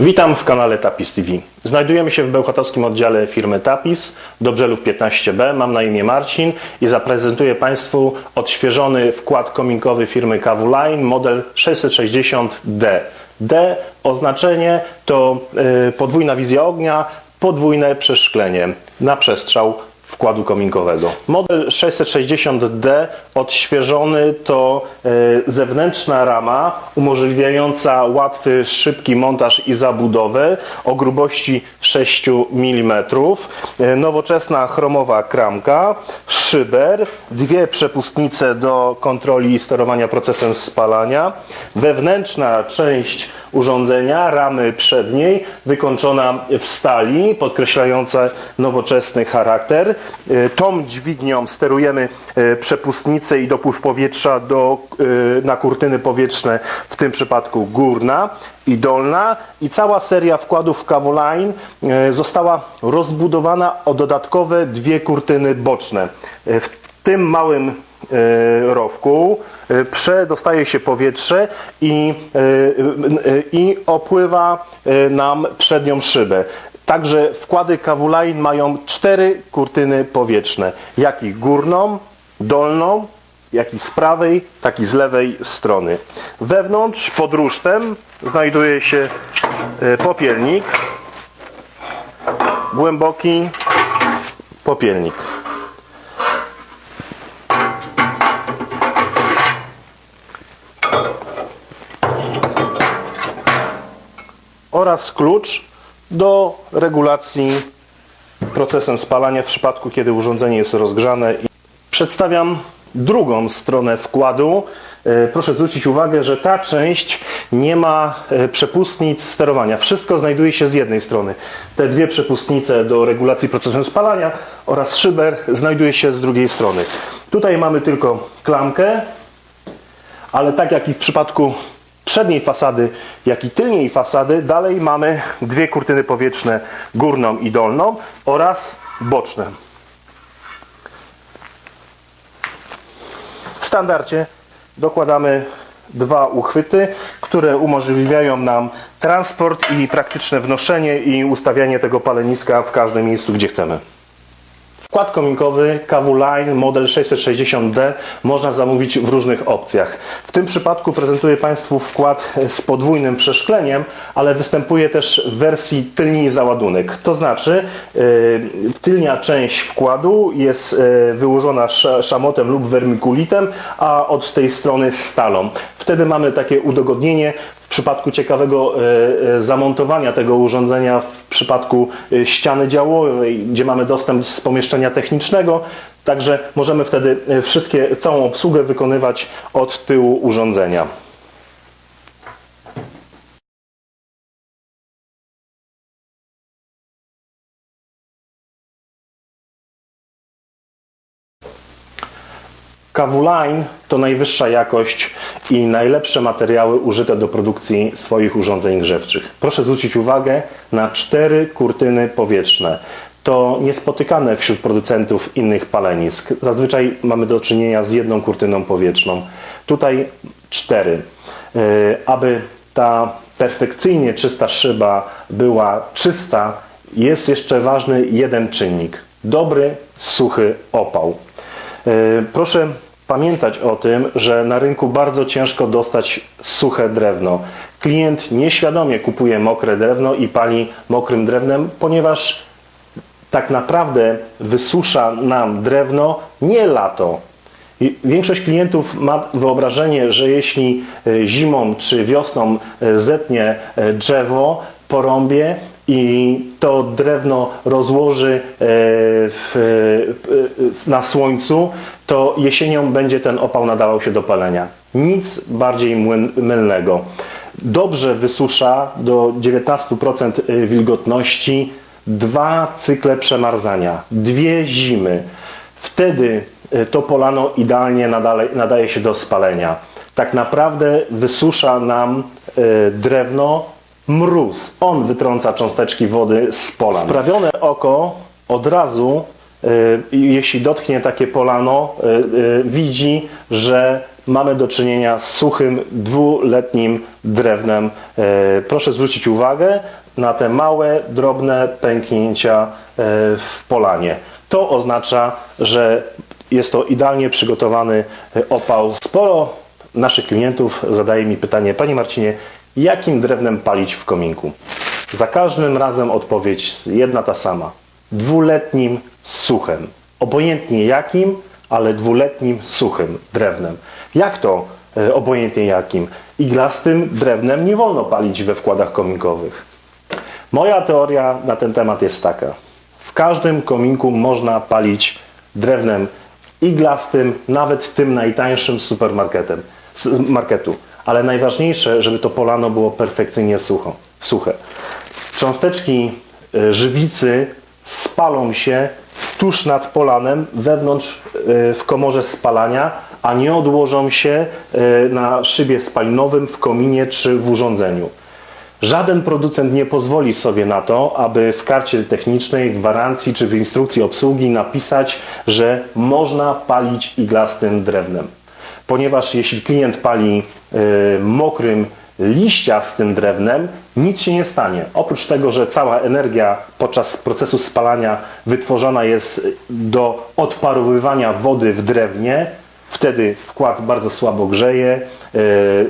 Witam w kanale Tapis TV. Znajdujemy się w bełchatowskim oddziale firmy Tapis, Dobrzelów 15B. Mam na imię Marcin i zaprezentuję Państwu odświeżony wkład kominkowy firmy KW Line model 660D. D oznaczenie to y, podwójna wizja ognia, podwójne przeszklenie na przestrzał wkładu kominkowego. Model 660D odświeżony to e, zewnętrzna rama umożliwiająca łatwy, szybki montaż i zabudowę o grubości 6 mm, e, nowoczesna chromowa kramka, szyber, dwie przepustnice do kontroli i sterowania procesem spalania, wewnętrzna część urządzenia, ramy przedniej, wykończona w stali, podkreślająca nowoczesny charakter. E, Tą dźwignią sterujemy e, przepustnicę i dopływ powietrza do, e, na kurtyny powietrzne, w tym przypadku górna i dolna. I cała seria wkładów Cavoline została rozbudowana o dodatkowe dwie kurtyny boczne. W tym małym rowku e, przedostaje się powietrze i, e, e, i opływa e, nam przednią szybę. Także wkłady Cavuline mają cztery kurtyny powietrzne, jak i górną, dolną, jak i z prawej, tak i z lewej strony. Wewnątrz pod rusztem znajduje się e, popielnik, głęboki popielnik. Oraz klucz do regulacji procesem spalania w przypadku, kiedy urządzenie jest rozgrzane. Przedstawiam drugą stronę wkładu. E, Proszę zwrócić uwagę, że ta część nie ma e, przepustnic sterowania. Wszystko znajduje się z jednej strony. Te dwie przepustnice do regulacji procesem spalania oraz szyber znajduje się z drugiej strony. Tutaj mamy tylko klamkę, ale tak jak i w przypadku przedniej fasady, jak i tylniej fasady, dalej mamy dwie kurtyny powietrzne, górną i dolną oraz boczne. W standardzie dokładamy dwa uchwyty, które umożliwiają nam transport i praktyczne wnoszenie i ustawianie tego paleniska w każdym miejscu, gdzie chcemy. Wkład kominkowy KW Line model 660D można zamówić w różnych opcjach. W tym przypadku prezentuję Państwu wkład z podwójnym przeszkleniem, ale występuje też w wersji tylni załadunek. To znaczy yy, tylnia część wkładu jest yy, wyłożona sz- szamotem lub wermikulitem, a od tej strony stalą. Wtedy mamy takie udogodnienie przypadku ciekawego e, e, zamontowania tego urządzenia, w przypadku e, ściany działowej, gdzie mamy dostęp z pomieszczenia technicznego, także możemy wtedy wszystkie, całą obsługę wykonywać od tyłu urządzenia. Kawuline to najwyższa jakość i najlepsze materiały użyte do produkcji swoich urządzeń grzewczych. Proszę zwrócić uwagę na cztery kurtyny powietrzne. To niespotykane wśród producentów innych palenisk. Zazwyczaj mamy do czynienia z jedną kurtyną powietrzną. Tutaj cztery. Yy, Aby ta perfekcyjnie czysta szyba była czysta, jest jeszcze ważny jeden czynnik. Dobry, suchy opał. E, Proszę pamiętać o tym, że na rynku bardzo ciężko dostać suche drewno. Klient nieświadomie kupuje mokre drewno i pali mokrym drewnem, ponieważ tak naprawdę wysusza nam drewno nie lato. Większość klientów ma wyobrażenie, że jeśli e, zimą czy wiosną e, zetnie e, drzewo, porąbie i to drewno rozłoży e, w, e, na słońcu, to jesienią będzie ten opał nadawał się do palenia. Nic bardziej mylnego. Dobrze wysusza do 19% wilgotności dwa cykle przemarzania, dwie zimy. Wtedy e, to polano idealnie nadaje się do spalenia. Tak naprawdę wysusza nam e, drewno mróz. On wytrąca cząsteczki wody z pola. Wprawione oko od razu, e, jeśli dotknie takie polano, e, e, widzi, że mamy do czynienia z suchym, dwuletnim drewnem. Proszę zwrócić uwagę na te małe, drobne pęknięcia w polanie. To oznacza, że jest to idealnie przygotowany opał. Sporo naszych klientów zadaje mi pytanie, Panie Marcinie, jakim drewnem palić w kominku? Za każdym razem odpowiedź jedna ta sama. Dwuletnim suchem. Obojętnie jakim, ale dwuletnim suchym drewnem. Jak to e, obojętnie jakim? Iglastym drewnem nie wolno palić we wkładach kominkowych. Moja teoria na ten temat jest taka. W każdym kominku można palić drewnem iglastym, nawet tym najtańszym supermarketem, marketu. Ale najważniejsze, żeby to polano było perfekcyjnie sucho, suche. Cząsteczki e, żywicy spalą się tuż nad polanem, wewnątrz e, w komorze spalania, a nie odłożą się e, na szybie spalinowym, w kominie czy w urządzeniu. Żaden producent nie pozwoli sobie na to, aby w karcie technicznej, gwarancji czy w instrukcji obsługi napisać, że można palić iglastym drewnem. Ponieważ jeśli klient pali y, mokrym, liściastym drewnem, nic się nie stanie. Oprócz tego, że cała energia podczas procesu spalania wytworzona jest do odparowywania wody w drewnie, Wtedy wkład bardzo słabo grzeje, e,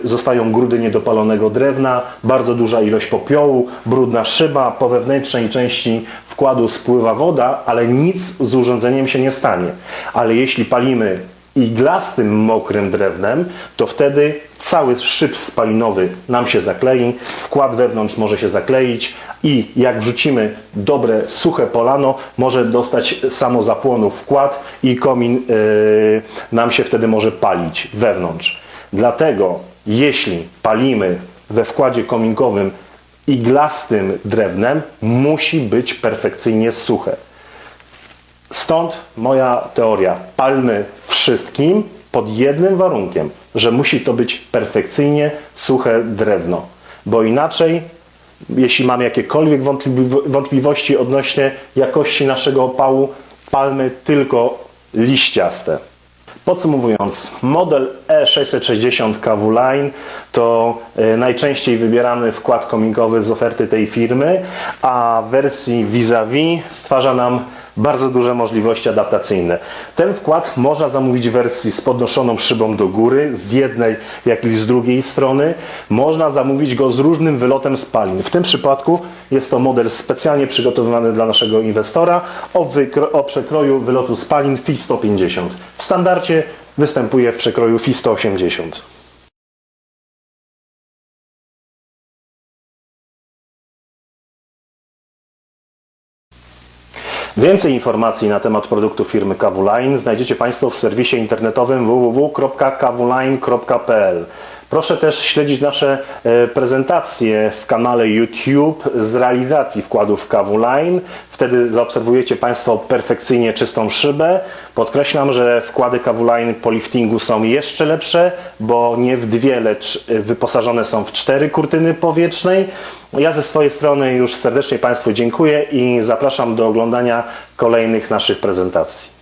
zostają grudy niedopalonego drewna, bardzo duża ilość popiołu, brudna szyba, po wewnętrznej części wkładu spływa woda, ale nic z urządzeniem się nie stanie. Ale jeśli palimy iglastym, mokrym drewnem, to wtedy cały szyb spalinowy nam się zaklei, wkład wewnątrz może się zakleić i jak wrzucimy dobre, suche polano, może dostać samo zapłonu wkład i komin yy, nam się wtedy może palić wewnątrz. Dlatego jeśli palimy we wkładzie kominkowym iglastym drewnem, musi być perfekcyjnie suche. Stąd moja teoria. Palmy wszystkim pod jednym warunkiem, że musi to być perfekcyjnie suche drewno, bo inaczej, jeśli mamy jakiekolwiek wątpliwości odnośnie jakości naszego opału, palmy tylko liściaste. Podsumowując, model E660 KW Line to e, najczęściej wybierany wkład kominkowy z oferty tej firmy, a w wersji vis-a-vis stwarza nam bardzo duże możliwości adaptacyjne. Ten wkład można zamówić w wersji z podnoszoną szybą do góry, z jednej jak i z drugiej strony. Można zamówić go z różnym wylotem spalin. W tym przypadku jest to model specjalnie przygotowany dla naszego inwestora o, o przekroju wylotu spalin FI 150. W standardzie występuje w przekroju FI 180. Więcej informacji na temat produktu firmy Kawuline znajdziecie Państwo w serwisie internetowym www.kawuline.pl. Proszę też śledzić nasze e, prezentacje w kanale YouTube z realizacji wkładów Kawuline. Wtedy zaobserwujecie Państwo perfekcyjnie czystą szybę. Podkreślam, że wkłady Kawuline po liftingu są jeszcze lepsze, bo nie w dwie, lecz wyposażone są w cztery kurtyny powietrznej. Ja ze swojej strony już serdecznie Państwu dziękuję i zapraszam do oglądania kolejnych naszych prezentacji.